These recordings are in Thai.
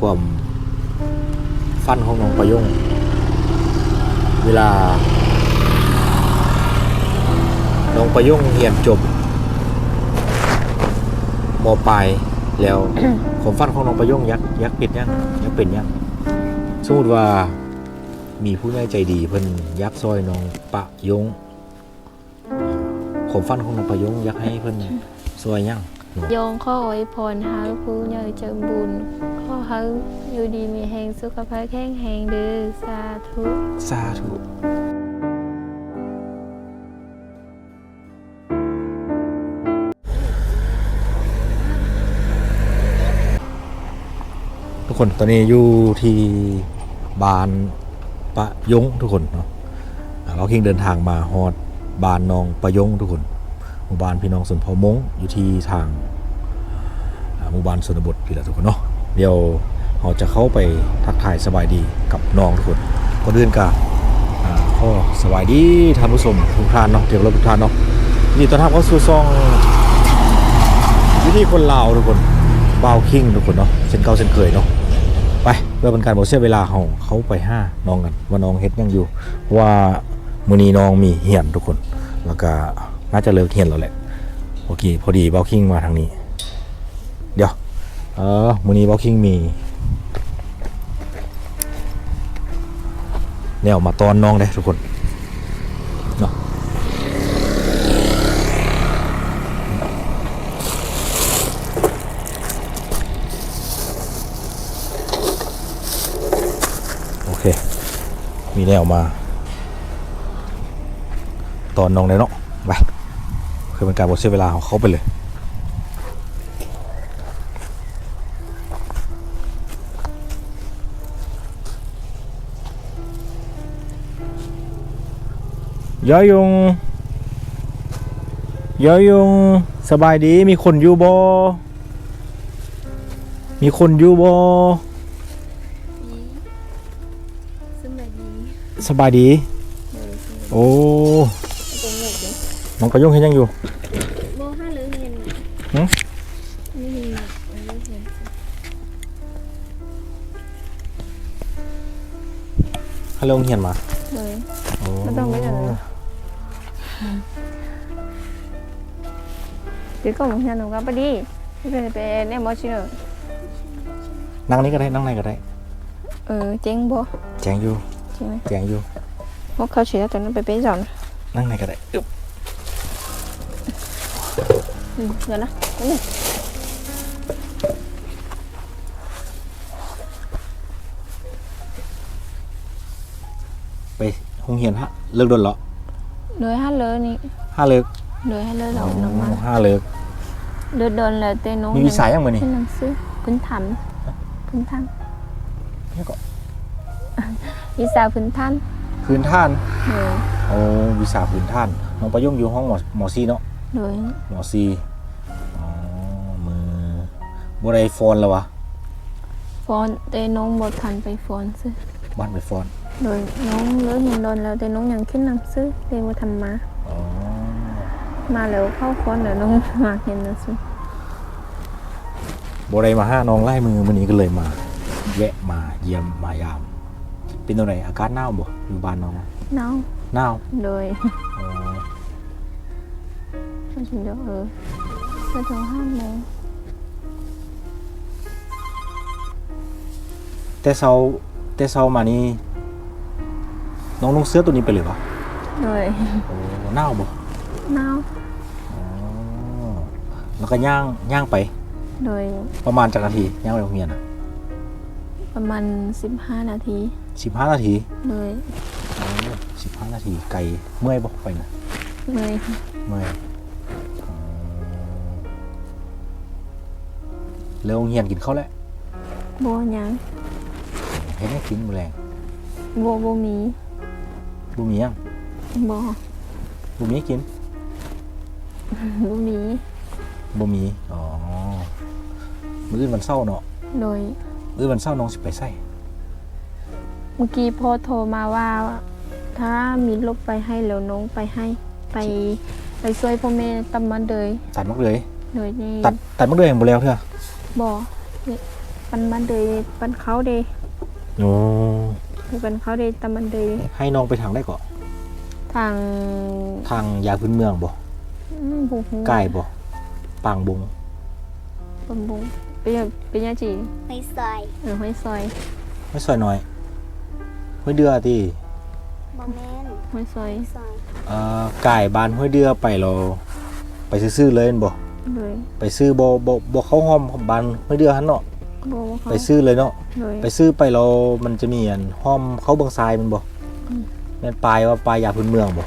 ความฟันของน้องประยง เวลา น้องประยงเรียนจบมปลายแล้วความฝันของน้องประยงอยักอยักเป็นยังอยักเป็นยังสมมติว่ามีผู้ใหญ่ใจดีเพิ่นอยักซอยน้องปะยงความฝันของน้องประยงอยักให้เพิ่นซอยยังโยงข้ออวยพรหาผู้ใหญ่เจิมบุญ ข้อเฮาอยู่ดีมีแหงสุขภาพแข็งแรงเด้อสาธุสาธุทุกคนตอนนี้อยู่ที่บานปะยงทุกคนเนาะเราเคิงเดินทางมาฮอดบานนองปะยงทุกคนหมู่บ้านพี่น้องสนเผ่ามงอยู่ที่ทางหมู่บ้านสนบทพี่ละทุกคนเนาะ เดี๋ยวเราจะเข้าไปทักทายสบายดีกับน้องทุกคนก่อนอื่นก็อ่าก็สบายดีท่านผู้ชมทุกท่านเนาะเกี่ยวกับทุกท่านเนาะนี่ตอนทับเข้าสู่ซองวิธีคนลาวทุกคนบาวคิงทุกคนเนาะเส้นเก่าเส้นเคยเนาะไปเพื่อเป็นการบอกเสียเวลาเขาเขาไปห้าน้องกันว่าน้องเฮ็ดยังอยู่ว่ามือนีน้องมีเหียนทุกคน แล้วก็น่าจะเลิกเหียนแล้วแหละโอเคพอดีเบลคิงมาทางนี้ เดี๋ยว เออมือนี้เบลคิงมีแนวมาตอนน้องเลยทุกคนเนาะโอเค มีแนวมา ตอนน้องเลยเนาะไปคือเป็นการบอกเสียเวลาของเขาไปเลย ยอยงยอยงสบายดีมีคนอยู่บ่มีคนอยู่บ่สมัยดีสบายดี โอ้เป็นเด็กเด้น้องกระยงเห็นยังอยู่บ่ห้าเลยเห็นหึนี่เห็นอันนี้เห็นฮัลโหลเฮียนมา ก็มึงเห็นหนูก็ไปดิไปไปเนี่ยมอชิเนอร์นั่งนี้ก็ได้นั่งไหนก็ได้ เออเจ๊งบ่แจงอยู่ใช่ไหมแจงอยู่พวกเขาเชื่อแต่นั้นไปเป็นสอนนั่งไหนก็ได้อึ๊บอืมเดี๋ยวนะนี่ไปห้องเฮียนฮะเลิกโดนเหรอเลยห้าเลยนี่ห้าเลิก เลยห้าเลยเราน้ำมันห้าเลิกเดินเดินเลยเต้น้องมีวิสัยยังมือนี่ขึ้นหนังสือพื้นฐานพื้นฐานนี่ก็วิสาพื้นฐานพื้นท่านเลยโอ้วิสาพื้นท่านน้องประยงอยู่ห้องหมอหมอซีเนาะเลยหมอซีอ๋อมือบัไรฟอนแล้ววะฟอนเต้น้องบททันไปฟอนซื้อบ้านไปฟอนโดยน้องเลิกเห็นโดนแล้วแต่น้องยังขึ้นหนังสือเรียนว่าทำมาอ๋อ มาแล้วเข้าฟอนแล้วน้องมาเห็นหนังสือบัไรมาห้าน้องไล่มือมันนี้ก็เลยมา แวะมาเยี่ยมมายาม เป็นตัวไหนอากาศหนาวบ่อยู่บ้านน้องน้องหนาวโดยอ๋อมาถึงเดี๋ยวเออมาถึงห้าโมงแต่เช้าแต่เช้ามานี่น้องนุ่งเสื้อตัวนี้ไปเลยวะโดยโอ้หนาวบ่ น้าวอ๋อแล้วก็ย่างย่างไป โดยประมาณจักนาทีย่างไปโรงเรียนอะประมาณ 15 นาที สิบห้านาทีโดยสิบห้านาทีไกลเมื่อยบ่ไปนะเลยเมื่อยอ๋อแล้วโรงเรียนกินข้าวแล้วโบหยังเห็นให้กินมื้อแรงโบโบมีบ่มีหยังโบบ่มีกินโบมีบ่มี อ๋อ มื้ออื่นวันเสาร์เนาะโดย มื้อวันเสาร์น้องสิไปไสเมื่อกี้พ่อโทรมาว่า ถ้ามีลบไปให้แล้วน้องไปให้ ไปไปช่วยพ่อแม่ตำมันเลยตัดมักเลยโดยนี่ตัดตัดมักเลยบ่แล้วเถอะบ่ปันบันเดยปันเขาเดยโอ้ปันเขาเดยตำบันเดยให้น้องไปทางได้ก่อนทางทางยาพื้นเมืองบ่ อืมบุหูใกล้บ่ปางบงบำบุงเป็นยังเป็นยังจีไม่ซอยเออห้อยซอยไม่ซอยน้อยห้วยเดือติบอแมนห้อยซอยซอยเอ่อไก่บ้านห้วยเดือไปเราไปซื้อๆเลยแม่นบ่เลยไปซื้อบ่บ่บ่เข้าห้อมของบ้านห้วยเดือหั่นเนาะโบว่าเขาไปซื้อเลยเนาะ เลยไปซื้อไปเรามันจะมีอันห้อมเขาเบิงทรายแมันบ่อืมแม่นปลายว่าปลายยาพื้นเมืองบ่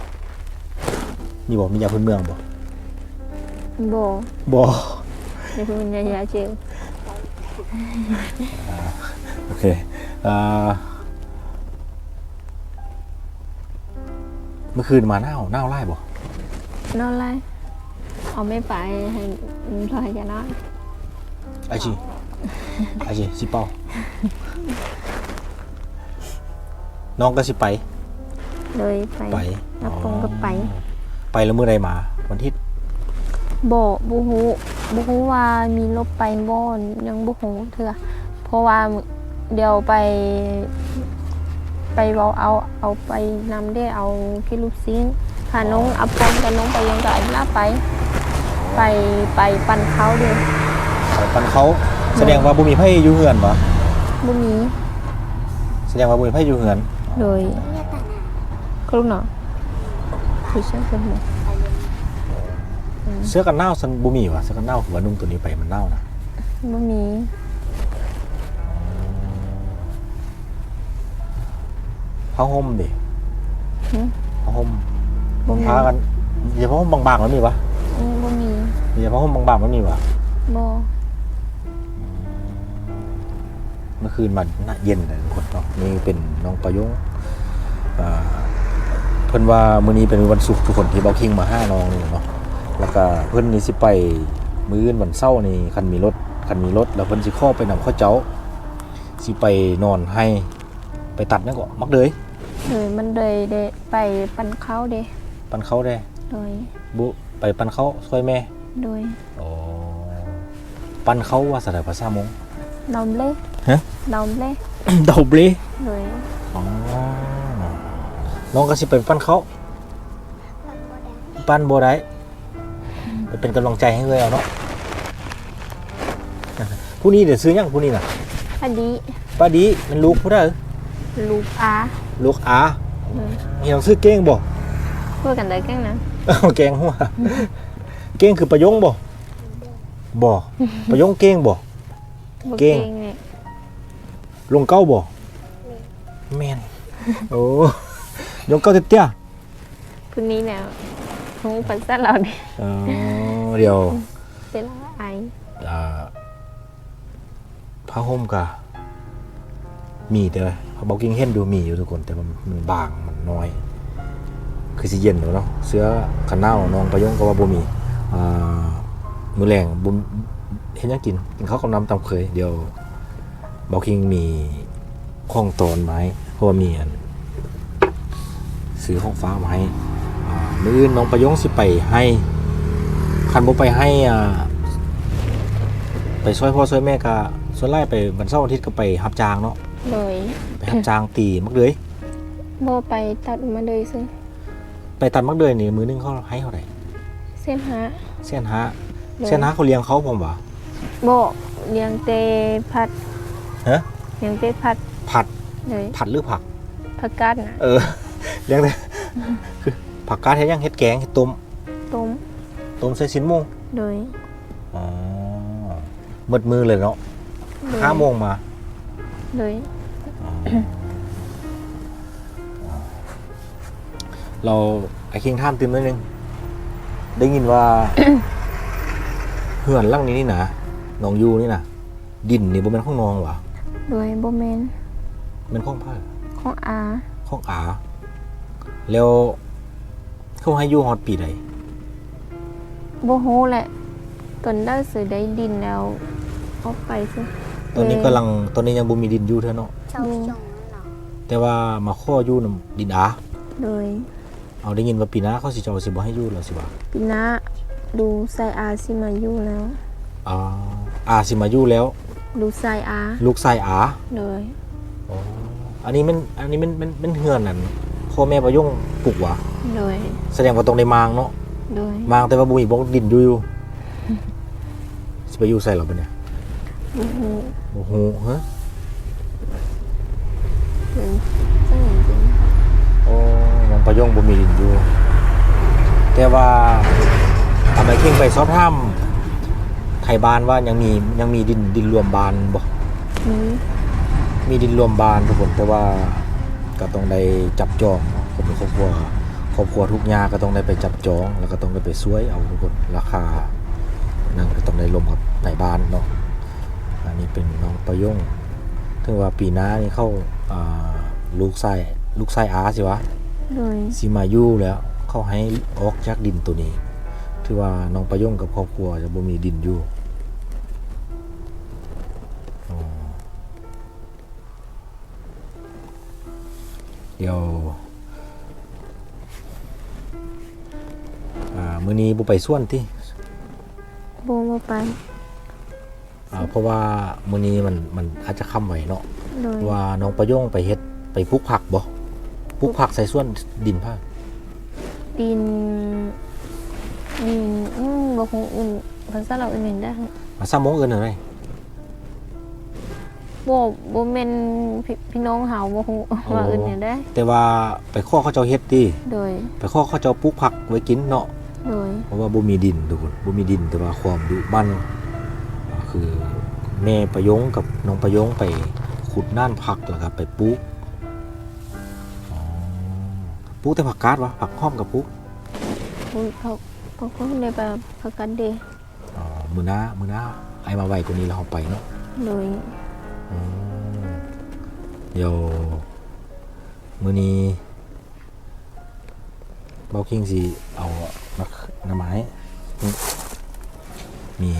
มีบ่มียาพื้นเมืองบ่ โบบ่นี่คือมันยายาเจลโอเคเอ่อเมื่อคืนมาหนาวหนาวไล่บ่นอนไรเอาไม่ไปให้รอยจะนอนไอจีไอจีสิเป้าน้องก็สิไป เลยไป ไปแล้วตรงก็ไป ไปแล้วมื้อใดมา วันที่โบบูฮูบูฮูว่ามีลบไปบ่อนยังบูฮูเถื่อเพราะว่าเดี๋ยวไป ไปเอาเอาเอาไปนำได้เอาที่ลูกซิ้นถ้าน้องเอาไปกับน้องไปยังกับไอ้ลาไป ไปไปปั่นเขาเดียวไปปันเขาแสดงว่าบ่มีไผอยู่เฮือนบ่บุมีแสดงว่าบ่มีไผอยู่เฮือนเลยเนี่ยตาหนาก็ลูกเนาะคือเชื่อเป็นหมดไป เลยเสื้อกันหนาวซันบ่มีว่ะเสื้อกันหนาวคือว่านุ่งตัวนี้ไปมันหนาวนะบุมีผ้าห่มดิหึผ้าห่มบุมีพากันอย่าผ้าห่มบางๆแล้วมีปะอืมบุมีอย่าผ้าห่มบางๆแล้วมีปะบอเมื่อคืนมันน่าเย็นเลยทุกคนเนาะนี่เป็นน้องประยงอ่าเพิ่นว่ามื้อนี้เป็นวันศุกร์ทุกคนที่เบาคิงมาห้าน้องนี่เนาะ แล้วก็เพิ่นนี่สิไปมื้ออื่นวันเสาร์นี่คันมีรถคันมีรถแล้วเพิ่นสิเข้อไปนำข้าวเจ้าสิไปนอนให้ไปตัดนั่นก็มักเลยเลยมันเลยเดไปปั่นเขาเดปันเขาได้โดยบุไปปันเขาช่วยแม่โดยอ๋อปันเขาว่าสถาภาษามงดอมเล่ฮะดอมเล่ดอบเลยโดยอ๋อน้องก็สิไปปั้นเขาปันโบแดงปั้นโบได้ ไปเป็นกำลังใจให้เลยเอาเนาะผู้นี้เดี๋ยวซื้อยังผู้นี้น่ะอดีป้าดีมันลูกผู้ได้เหรอลูกอาลูกอาเลยมีหนังซื้อเก้งบ่พูดกันได้แก่งนะเอาแกงหัวเก้งคือประยงบ่บ่ประยงเก้งบ่บ่เก่งเนี่ยลงเก้าบ่แม่นโอ้ยงเก้าเตี้ยคนนี้เนี่ย คงภาษาเราเนี่ยๆเออเดี๋ยวเป็นไออ่าผ้าห่มกะมีแต่ว่าเบากิ้งเห็นดูมีอยู่ทุกคน แต่มันมันบางมันน้อย คือสิเย็นอยู่เนาะเสื้อกันหนาวน้องประยงก็ว่าบ่มีอ่ามือแรงบุญเห็นยังกินกินข้าวกับน้ำตำเคยเดี๋ยวเบากิ้งมีข้องตอนไม้เพราะว่ามีอันซื้อห้องฟ้ามาให้อ่า มืออื่นน้องประยงสิไปให้คันบ่ไปให้อ่าไปช่วยพ่อช่วยแม่ก็ส่วนไล่ไปวันเสาร์อาทิตย์ก็ไปรับจ้างเนาะเลยไปรับจ้างตีมักเลยโบไปตัดมาเลยซึ่งไปตัดมักเลยนี่มือนึงเขาให้เท่าไหร่เส้นหาเส้นฮะเลยเส้นฮะเขาเลี้ยงเขาผมว่าโบเลี้ยงเตพัดฮะเลี้ยงเตพัดผัดเลยผัดหรือผักผักกาดนะเออเลี้ยงแต่คือ ผักกาดเฮ็ดยังเฮ็ดแกงเฮ็ดต้มต้มต้มใส่ชิ้นหมูโดยอ๋อมืดมือเลยเนาะโดยห้าโมงมาโดยเราไอ้คิงท่ามติมนิดนึงได้ยินว่า เหือนหลังนี้นี่นะหนองยูนี่นะดินนี่บ่เป็นของนองหวะโดยโบแมนเป็นของผ้าของอาของอาแล้ว เขาให้อยู่ฮอดปีใดโบโฮแหละตนได้สื่อได้ดินแล้วเอาไปซิตอนนี้กำลังตอนนี้ยังบ่มีดินอยู่เท่าเนาะเจ้าจงนั่นเหรอแต่ว่ามาข้ออยู่นํดินอาโดยเอาได้ยินว่าปีหน้าเขาสิจะเอาสิบ่ให้อยู่แล้วสิว่าปีหน้าดูไซอาซิมาอยู่แล้วอ่าอาสิมาอยู่แล้วลูกชายอาลูกชายอาโดยอ๋ออันนี้มันอันนี้มันมันมันเฮือนนั่นพ่อแม่ประยงปลูกวะ โดยแสดงว่าตรงในมางเนาะโดยมางแต่ว่าบุมีบ่ดินอยู่อยู่สิไปอยู่ใส่หรอปะเนี่ยบ่ฮู้โอ้โหฮะถึงจังจริงโอ้น้องประยงบ่มีดินอยู่ แต่ว่าทำไมเข่งไปซอบถ้ำไทยบ้านว่ายังมียังมีดินดินรวมบานบ่นี้มีดินรวมบานทุกคนแต่ว่าก็ต้องได้จับจองเนาะคนในครอบครัวค รอบครัวทุกอยางก็ต้องได้ไปจับจอง แล้วก็ต้องได้ไปช่วยเอาทุกคนราคานั่นก็ต้องได้ลมกับไทยบ้านเนาะอันนี้เป็นน้องประยงถึงว่าปีหน้านี่เข้าอ่าลูกไส้ลูกไส้อาสิวะโดยซีมาอยู่แล้วเขาให้ออกจากดินตัวนี้ ถือว่าน้องประยงกับครอบครัวจะบ่มีดินอยู่อ๋อเดี๋ยว มื้อนี้บ่ไปส่วนที่บ่บ่ไปอ่าเพราะว่ามื้อนี้มันมันอาจจะค่ำไว้เนาะโดยว่าน้องประยงไปเฮ็ดไปปลูกผักบ่ปลูกผักใส่ส่วนดินผ้าดินดินอืมบ่คงอื่นภาษาเราอื่นได้มาซ้ำมงเอิ้นอะไรบ่บ่แม่นพี่พี่น้องเฮาบ่ฮู้ว่าอื่นได้ แต่ว่าไปข้อเขาเจ้าเฮ็ดติโดย ไปข้อเขาเจ้าปลูกผักไว้กินเนาะ โดยเพราะว่าบ่มีดินทุกคนบ่มีดินแต่ว่าความดุมันอ่าคือแม่ประยงกับน้องประยงไปขุดน่านผักแล้วก็ไปปลูกอ๋อปลูกแต่ผักกาดวะผักห้อมกับปลูกผู้เขาเขาก็ได้ไปพักกันเดอ๋อมื้อหน้ามื้อหน้าไอ้มาไว้กว่านี้แล้วเราไปเนาะโดยอืมเดี๋ยวมื้อนี้ เบาคิงสิเอามาหน้ำไม้นี่มี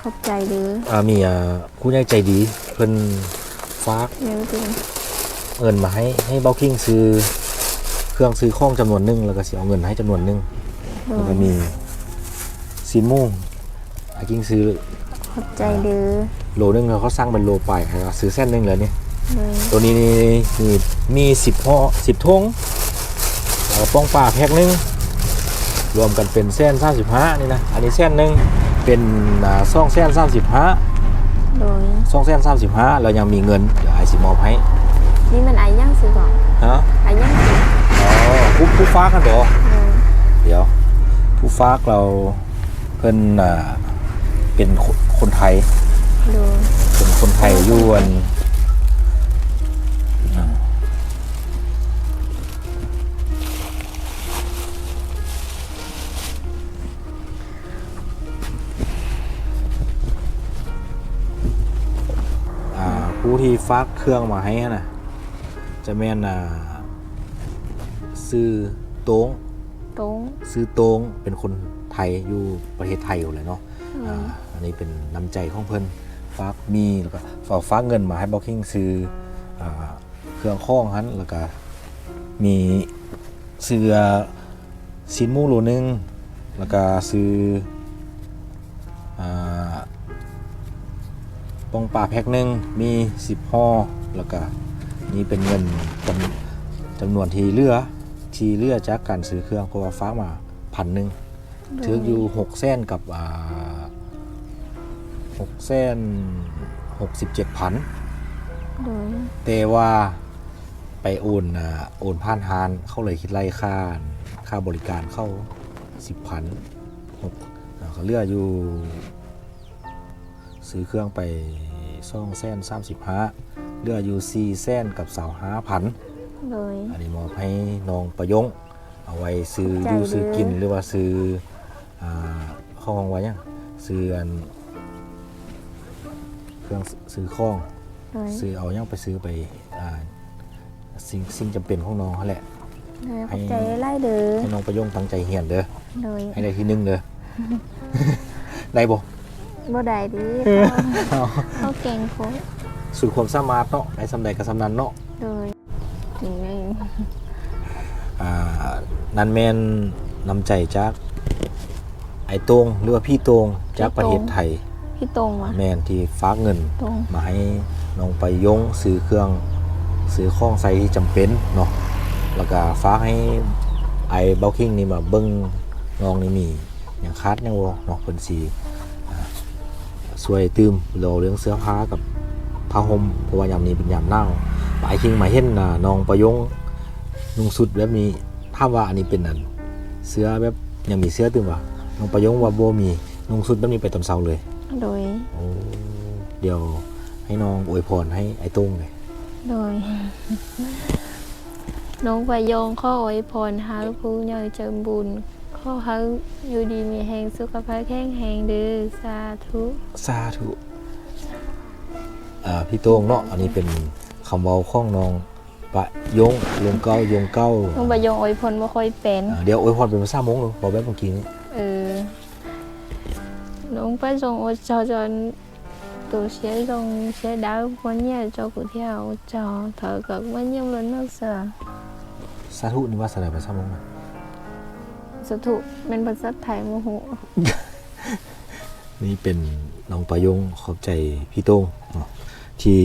ขอบใจเด้ออ่ามีอ่าผู้ใหญ่ใจดีเพิ่นฝากแม่จริงเงินมาให้ให้เบาคิงซื้อเครื่องซื้อข้องจำนวนหนึงแล้วก็สิเอาเงินมาให้จำนวนหนึงโดแล้วยก็มีซีนหมูอาคิงซื้อขอบใจเด้อโลนึงแล้วเขาสร้างเป็นโลไปแล้วก็ซื้อเส้นหนึงแล้วนี่โดย ตัวนี้นี่มีมีสิบห่อสิบทงแล้วก็ป้องปลาแพ็คหนึงรวมกันเป็นเส้นสามสิบห้านี่นะ อันนี้เส้นหนึงเป็นอ่าซ่องเส้นสามสิบห้าโดยซ่องเส้นสามสิบห้าแล้วยังมีเงินเดี๋ยวไอซิมอบให้นี่มันอายังสิก่อนฮะอายังสิอ๋อผู้ผู้ฟ้ากันเหรอโดยเดี๋ยว ผู้ฟ้ากเราเพิ่นอ่าเป็นคนคนไทยโดยเป็นคนไทยอยวน ที่ฟักเครื่องมาให้น่ะจะแม่นอ่าซื้อโต้งตรงซื้อโต้งเป็นคนไทยอยู่ประเทศไทยอยู่เลยเนาะโดอ่ายอันนี้เป็นน้ำใจของเพิ่นฝากมีแล้วก็ฝากฝากเงินมาให้บ็อกกิ้งซื้ออาเครื่องข้องหันแล้วก็มีเสื้อซินหมูโลนึงแล้วก็ซื้ออา ปองปลาแพ็คหนึ่งมี10ห่อแล้วก็นี่เป็นเงินจำจำนวนที่เหลือที่เหลือจากการซื้อเครื่องเพราะว่าฟ้ามาพันหนึ่งถืออยู่หกเส้นกับอ่าหกเส้นหกสิบเจ็ดพันโดยแต่ว่าไปโอนอ่าโอนผ่านฮานเขาเลยคิดไล่ค่าค่าบริการเข้าสิบพันหกอ่าเขาเลือกอยู่ ซื้อเครื่องไปซ่องเส้นสามสิบห้าเลือกอยู่สี่เส้นกับสาวห้าพันโดยอันนี้มอบให้น้องประยง เอาไว้ซื้อขอบใจอยู่ซื้อกินเด้อหรือว่าซื้ออ่าข้องไว้ยังซื้ออันเครื่องซื้อข้องโดยซื้อเอายังไปซื้อไปอ่าสิ่งสิ่งจำเป็นของน้องเขาแหละโดยขอบใจไล่เด้อให้น้องประยงตั้งใจเฮียนเด้อโดยให้ได้ที่หนึ่งเด้อได้บ่ บ่ได้ดิเขาเก่งโคตรสุดความสามารถเนาะได้สำใดกับสำนันเนาะโดยจริงเองอ่านันแมนนำใจจากไอ้โตงหรือว่าพี่โตงจากประเทศไทย พี่ตรงวะแม่นที่ฝากเงิน ตรง มาให้น้องไปยงซื้อเครื่องซื้อของใส่ที่จำเป็นเนาะแล้วก็ฝากให้ไอ้เบลคิงนี่มาเบิ้งน้องนี่มีอย่างคัดยังบ่เนาะเพิ่นสิ อ่าช่วยตืมเราเรื่องเสื้อผ้ากับผ้าห่มเพราะว่ายามนี้เป็นยามหนาวปลายคิงมาเห็นน่ะน้องประยงนุ่งสุดแบบนี้ถามว่าอันนี้เป็นอันเสื้อแบบยังมีเสื้อตืมว่าน้องประยงว่าบ่มีนุ่งสุดแบบนี้ไปตอนเช้าเลย โดยโอ้เดี๋ยวให้น้องอวยพรให้ไอ้ตุ้งเลยโดย น้องประโยงข้ออวยพรหาผู้ใหญ่เจิมบุญ ข้อหาอยู่ดีมีแหงสุขภาพแข็งแรงเด้อสาธุสาธุอ่าพี่โต้งเนาะอันนี้เป็นคำเว้าของน้องปะยงลงเก้ายงเก้าน้องประโยงอวยพรบ่ค่อยเป็น อ่าเดี๋ยวอวยพรเป็นภาษามงเลยบอกแบบเมื่อกี้นี้เออน้องประโยงอวยจอจน tổ sẽ dùng sẽ đáo quan nhà cho cụ theo cho thở cực với nhau lớn nước sở สาธุนี่ว่าสลายภาษามงนะ sự thụ bên bật rất thải mô hộ นี่เป็นน้องปะยงขอบใจพี่โต้งเนาะที่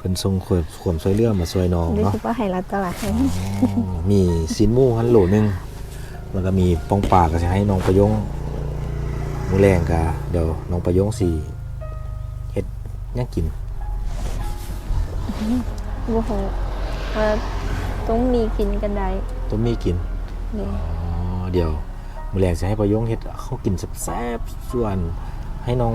เป็นทรงขวดขวมซอยเรือมาซอยน้อง đây เนาะ thì có hay là tao là hay อ๋อมีซินหมูฮันโหลหนึงแล้วก็มีปองปลาก็จะให้น้องประยงมือแรงกะเดี๋ยวน้องประยงสีเฮ็ดหยังกิน vô hộ và tốn mì kín cái đấy ต้มมีกิน để อ๋อเดี๋ยวมือแรงจะให้ประยงเฮ็ดเขากินแซ่บๆส่วนให้น้อง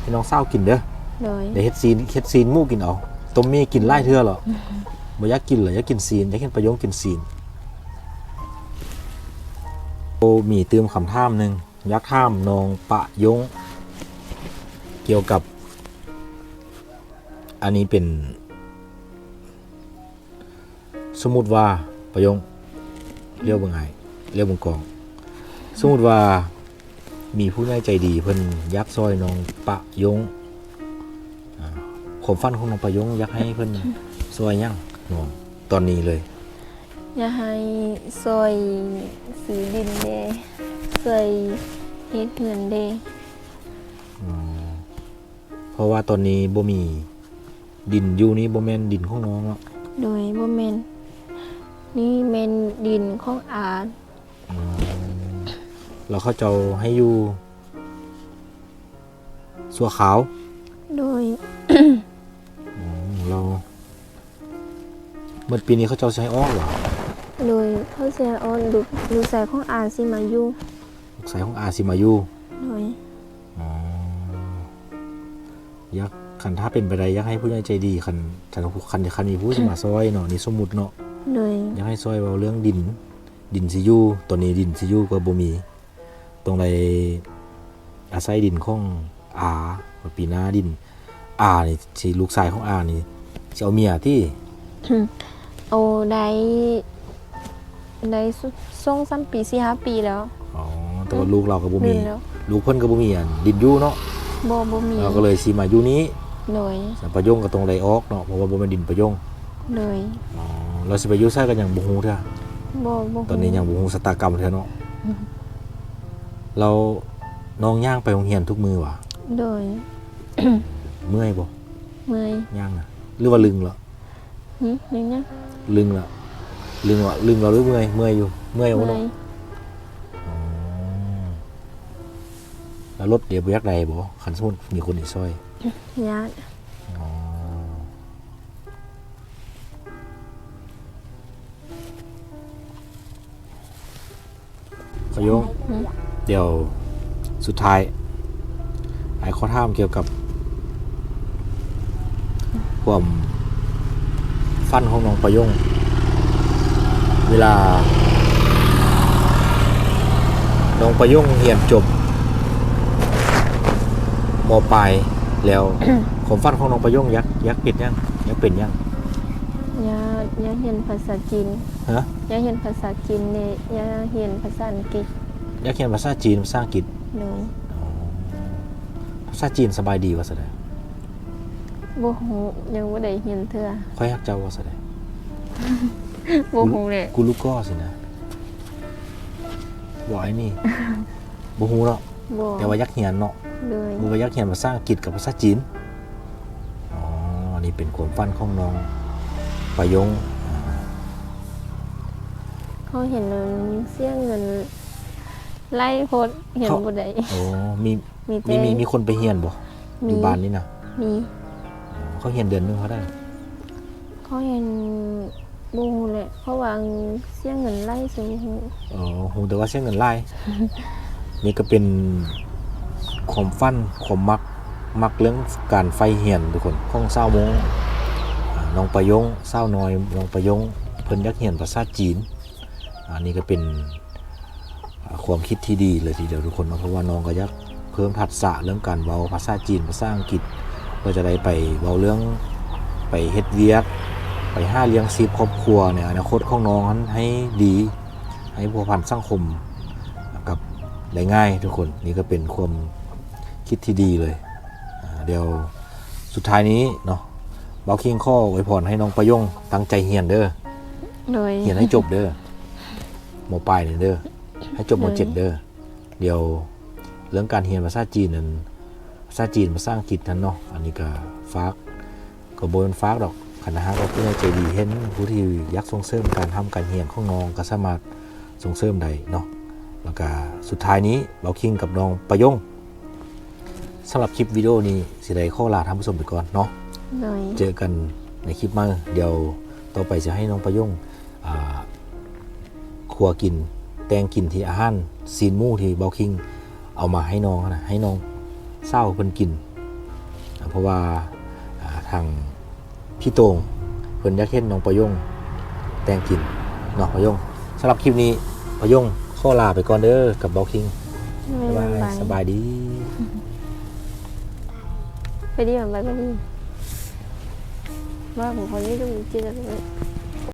ให้น้องเศร้าวกินเด้อ rồi เดี๋ยวเฮ็ดซีนเฮ็ดซีนหมูกินเอาต้มมีกินไล่เทื่อหรอบ่อยากกินเหรออยากกินซีนอยากเห็นประยงกินซีนโอมีเติมคำถามหนึ่งอยากถามน้องปะยง เกี่ยวกับ อันนี้เป็น สมมุติว่าประยง เรียกว่าไงเรียกวงกอง สมมุติว่ามีผู้ใหญ่ใจดีเพิ่นอยักซอยน้องปะยงอ่าความฝันของน้องปะยงอยากให้เพิ่นซอยหยังน้องตอนนี้เลย nhà hay xôi xứ đình đê xôi hết huyền đê อ๋อเพราะว่าตอนนี้บ่มีดินอยู่นี่บ่แม่นดินของน้องแล้ว rồi bố men นี่ เมนดินของอาร์ตเราเขาเจ้าให้อยู่สัวขาว โดย อืมเราเมื่อปีนี้เขาเจ้าใช้อ้อกเหรอโดยเขาจะเอาดูดูใส่ของอาร์ตสิมาอยู่ใส่ของอาซิมาอยู่โดยอ๋ออยักคันถ้าเป็นไปได้อยักให้ผู้ใหญ่ใจดีคันคันคันคันมีผู้สมาซอยเนาะนี่สมมุติเนาะ โดยอยากให้ซอยเว้าเรื่องดิน ดินสิอยู่ตอนนี้ดินสิอยู่ก็บ่มี ตรงใดอาศัยดินของอาว่าปีหน้าดิน อานี่สิลูกชายของอานี่สิเอาเมียที่เอาได้ได้สุส่งซ้ำปีสี่ห้าปีแล้วอ๋อแต่ว่าลูกเราก็บ่ลืมีมแล้วลูกเพิ่นก็บ่มีอันดินอยู่เนาะบ่บ่มีเราก็เลยสิมาอยู่นี้โดยสัมปะยงก็ตรงไดออกเนาะเพราะว่าบ่แม่นดินประยงโดยอ๋อ เราสิไปอยู่ไสกันยังบ่ฮู้เด้อบ่บ่ตอนนี้ยังบ่ฮู้ชะตากรรมเด้อเนาะเราน้องย่างไปโรงเรียนทุกมื้อวะโดย เมื่อยบ่เมื่อยย่างนะหรือว่าลึงเหรอหึยังนะลึงเหรอลึงเหรอลึงเราหรือเมื่อยเมื่อยอยู่ เมื่อยเมื่เอาอเนาะยอ๋อแล้วรถเดี๋ยวบ่อยากใดบ่คันสมมุติมีคนอีกซอยญาติ ขอยงหึเดี๋ยวสุดท้ายไอ้ข้อถามเกี่ยวกับความฟันของน้องประยง เวลา น้องประยงเรียนจบมปลายแล้วความฝันของน้องประยงยักยักป็นยังยักเป็นยัง ญาติญาติเรียนภาษาจีนฮะญาติเรียนภาษาจีนเนี่ยญาติเรียนภาษาอังกฤษอยักเรียนภาษาจีนภาษาอังกฤษโดยอ๋อภาษาจีนสบายดีว่าแสดงบ่ฮู้ยังบ่ได้เรียนเทื่อค่อยฮักเจ้าว่าแสดงบ่ฮู้แหละกูลูกก้อสินะบอกไอ้นี่บูฮูเนาะบ่แต่ว่ายักเฮียนเนาะเลยบ่ว่ายักเฮียนภาษาอังกฤษกับภาษาจีนอ๋อนี่เป็นความฝันของน้อง ประยงอ่าเขาเห็นเงินเสียเงินไล่โพดเห็นบ่ได้โอ้มีมีมีแต่มีมีคนไปเฮียนบ่อมียู่บ้านนี่นะมีเขาเฮียนเดือนหนึงเขาได้ เขาเห็นบูแหละเพราะว่าเสียเงินไล่สูงอ๋อฮู้แต่ว่าเสียเงินหลายนี่ก็เป็นความฝันความมักมักเรื่องการไฟเฮียนทุกคนของเศร้าโมงอ่า น้องประยงเศร้าน้อยน้องประยงเพิ่นยักเฮียนภาษาจีน อันนี้ก็เป็นความคิดที่ดีเลยทีเดียวทุกคนเนาเพราะว่าน้องก็ยักเพิ่มทักษะเรื่องการเว้าภาษาจีนภาษาอังกฤษเพื่อจะได้ไปเว้าเรื่องไปเฮ็ดเวียก ไปห้าเลี้ยงชีพครอบครัวเนี่ยอนาคตของน้องนั้นให้ดีให้พัวพันสังคมกับได้ง่ายทุกคนนี่ก็เป็นความคิดที่ดีเลย เดี๋ยวสุดท้ายนี้เนาะ เบาคิงข้อไว้พรให้น้องประยงตั้งใจเฮียนเด้อเลยเฮียนให้จบเด้อมปลายเนี่ยเด้อให้จบมเจ็ดเด้อเดี๋ยวเรื่องการเฮียนภาษาจีนนั้นภาษาจีนภาษาอังกฤษนั้นเนาะอันนี้ก็ฝากก็บ่เป็นฝากดอกคณะก็ผู้ใหญ่ใจดีเห็นผู้ที่อยากส่งเสริมการทำการเฮียนของน้องก็สามารถส่งเสริมได้เนาะแล้วก็สุดท้ายนี้เบาคิงกับน้องประยงสำหรับคลิปวิดีโอนี้สิได้ข้อลาท่านผู้ชมไปก่อนเนาะ เลยเจอกันในคลิปมาเดี๋ยวต่อไปจะให้น้องประยงอ่าครัวกิน แตงกินที่อาหารซีนหมู่ที่เบาคิง เอามาให้น้องนะให้น้องเศร้าเพิ่นกินอ่าเพราะว่าอ่าทางพี่โตงเพิ่นอยากเห็นน้องประยงแตงกินเนาะประยงสำหรับคลิปนี้ประยงข้อลาไปก่อนเด้อกับเบาคิงไม่บ๊ายบายสสบายบายดี ไปดีแบบไปก็ดี ว่าผมคนนี้ต้องมีจิตใจ